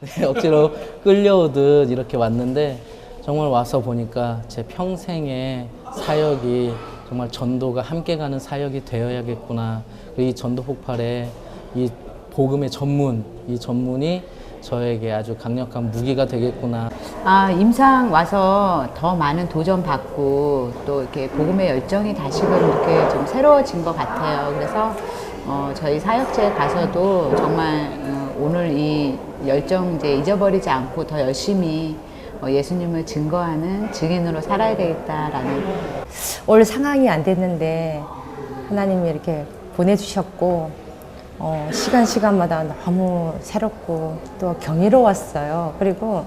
네, 억지로 끌려오듯 이렇게 왔는데 정말 와서 보니까 제 평생의 사역이 정말 전도가 함께 가는 사역이 되어야겠구나. 이 전도 폭발에 이 복음의 전문, 이 전문이 저에게 아주 강력한 무기가 되겠구나. 아, 임상 와서 더 많은 도전 받고 또 이렇게 복음의 열정이 다시금 이렇게 좀 새로워진 것 같아요. 그래서 어, 저희 사역지에 가서도 정말 어, 오늘 이 열정 이제 잊어버리지 않고 더 열심히 어, 예수님을 증거하는 증인으로 살아야 되겠다라는 올 상황이 안 됐는데 하나님이 이렇게 보내주셨고 어, 시간 시간마다 너무 새롭고 또 경이로웠어요. 그리고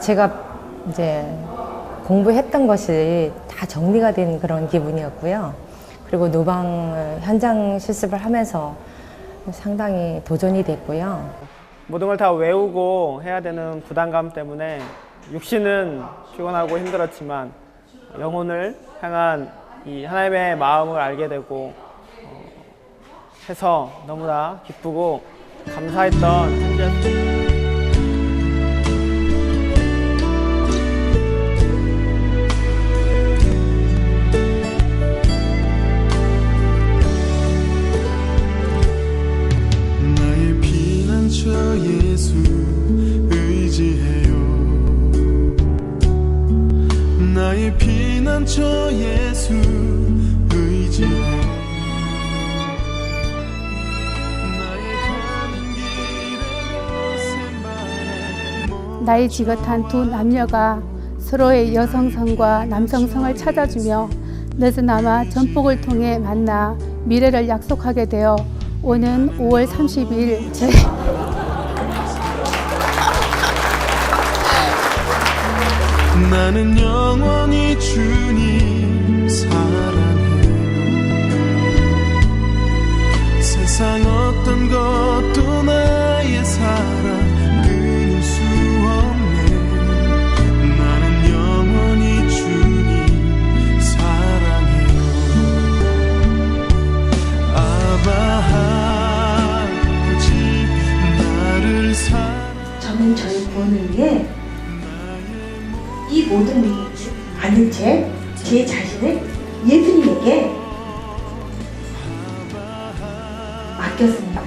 제가 이제 공부했던 것이 다 정리가 된 그런 기분이었고요. 그리고 노방 현장 실습을 하면서 상당히 도전이 됐고요. 모든 걸 다 외우고 해야 되는 부담감 때문에 육신은 피곤하고 힘들었지만 영혼을 향한 이 하나님의 마음을 알게 되고 어, 해서 너무나 기쁘고 감사했던 한 주였습니다. 나의 피난처 예수 바람 나이 지긋한 두 남녀가 서로의 여성성과 남성성을 찾아주며 늦은아마 전복을 통해 만나 미래를 약속하게 되어 오는 5월 30일 저 나는 영원히 주님 사랑해요 세상 어떤 것도 나의 사랑 모든 일을 아는 채제 자신을 예수님에게 맡겼습니다.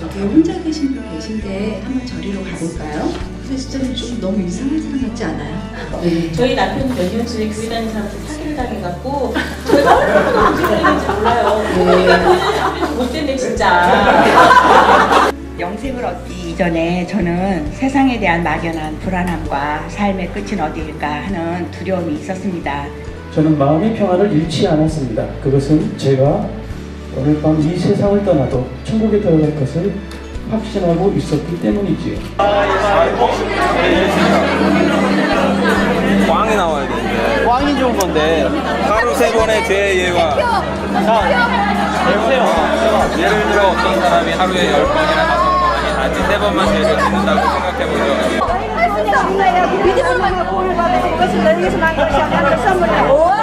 저기 혼자 계신 분 계신데 한번 저리로 가볼까요? 근데 진짜 좀 너무 이상한 사람 같지 않아요? 네. 저희 남편이 몇 년 전에 교회 다니는 사람한테 사기를 당해갖고 저희가 얼마나 문제 되는지 몰라요. 네. 못됐네 진짜. 영생을 얻기 이전에 저는 세상에 대한 막연한 불안함과 삶의 끝은 어디일까 하는 두려움이 있었습니다. 저는 마음의 평화를 잃지 않았습니다. 그것은 제가 오늘 밤 이 세상을 떠나도 천국에 들어갈 것을 확신하고 있었기 때문이지요. 꽝이 나와야 되는데 꽝이 좋은 건데 하루 세 번의 죄의 예와 자. 예를 들어 어떤 사람이 하루에 열 번이나 아니 단지 세 번만 죄를 짓는다고 생각해보죠. 믿음만 구원을 받으신 것을 너희에게서 난 것이 하나님의 선물이야.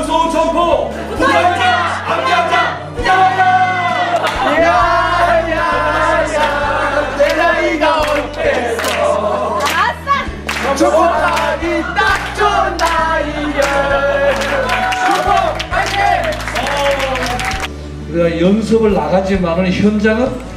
무서운 정보! 부자여자! 함께하자! 부자여자! 야야야 내 나이가 어때서 축복하기 딱 좋은 나이에 축복 화이팅! 우리가 연습을 나가지만은 현장은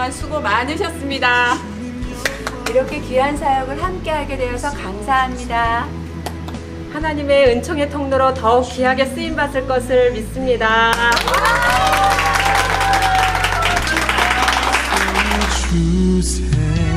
그동안 수고 많으셨습니다. 이렇게 귀한 사역을 함께하게 되어서 감사합니다. 하나님의 은총의 통로로 더욱 귀하게 쓰임 받을 것을 믿습니다. 주세